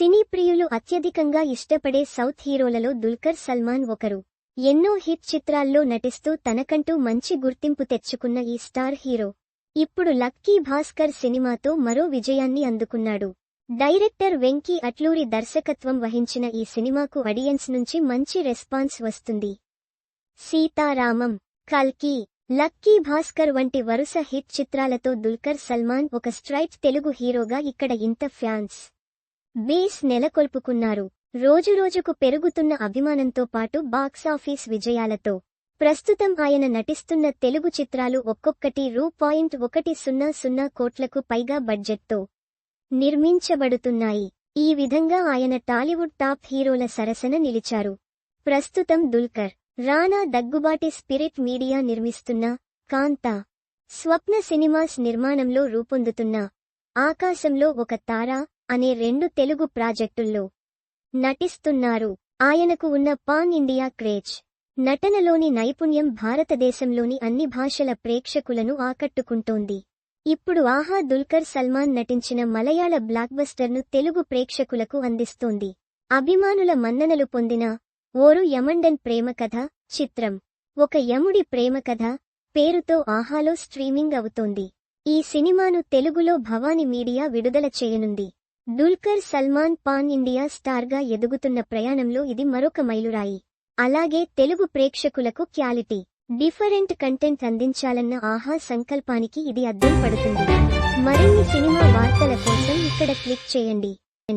సినీ ప్రియులు అత్యధికంగా ఇష్టపడే సౌత్ హీరోలలో దుల్కర్ సల్మాన్ ఒకరు. ఎన్నో హిట్ చిత్రాల్లో నటిస్తూ తనకంటూ మంచి గుర్తింపు తెచ్చుకున్న ఈ స్టార్ హీరో. ఇప్పుడు లక్కీ భాస్కర్ సినిమాతో మరో విజయాన్ని అందుకున్నాడు. డైరెక్టర్ వెంకీ అట్లూరి దర్శకత్వం వహించిన ఈ సినిమాకు ఆడియన్స్ నుంచి మంచి రెస్పాన్స్ వస్తుంది. సీతారామం కల్కి లక్కీ భాస్కర్ వంటి వరుస హిట్ చిత్రాలతో దుల్కర్ సల్మాన్ ఒక స్ట్రైట్ తెలుగు హీరోగా ఇక్కడ ఇంత ఫ్యాన్స్ బేస్ నెలకొల్పుకున్నారు. రోజురోజుకు పెరుగుతున్న అభిమానంతో పాటు బాక్సాఫీస్ విజయాలతో. ప్రస్తుతం ఆయన నటిస్తున్న తెలుగు చిత్రాలు ఒక్కొక్కటి రూ. పాయింట్ ఒకటి సున్నా సున్నా కోట్లకు పైగా బడ్జెట్తో నిర్మించబడుతున్నాయి. ఈ విధంగా ఆయన టాలీవుడ్ టాప్ హీరోల సరసన నిలిచారు. ప్రస్తుతం దుల్కర్ రానా దగ్గుబాటి స్పిరిట్ మీడియా నిర్మిస్తున్న కాంతా స్వప్న సినిమాస్ నిర్మాణంలో రూపొందుతున్న ఆకాశంలో ఒక తార అనే రెండు తెలుగు ప్రాజెక్టుల్లో నటిస్తున్నారు. ఆయనకు ఉన్న పాన్ ఇండియా క్రేజ్. నటనలోని నైపుణ్యం భారతదేశంలోని అన్ని భాషల ప్రేక్షకులను ఆకట్టుకుంటోంది. ఇప్పుడు ఆహా దుల్కర్ సల్మాన్ నటించిన మలయాళ బ్లాక్బస్టర్ను తెలుగు ప్రేక్షకులకు అందిస్తోంది. అభిమానుల మన్ననలు పొందిన ఓరు యమండన్ ప్రేమ కథ చిత్రం. ఒక యముడి ప్రేమ కథ పేరుతో ఆహాలో స్ట్రీమింగ్ అవుతోంది. ఈ సినిమాను తెలుగులో భవాని మీడియా విడుదల చేయనుంది. దుల్కర్ సల్మాన్ పాన్ ఇండియా స్టార్గా ఎదుగుతున్న ప్రయాణంలో ఇది మరొక మైలురాయి. అలాగే తెలుగు ప్రేక్షకులకు క్యాలిటీ డిఫరెంట్ కంటెంట్ అందించాలన్న ఆహా సంకల్పానికి ఇది అద్దం పడుతుంది. మరిన్ని సినిమా వార్తల కోసం ఇక్కడ క్లిక్ చేయండి.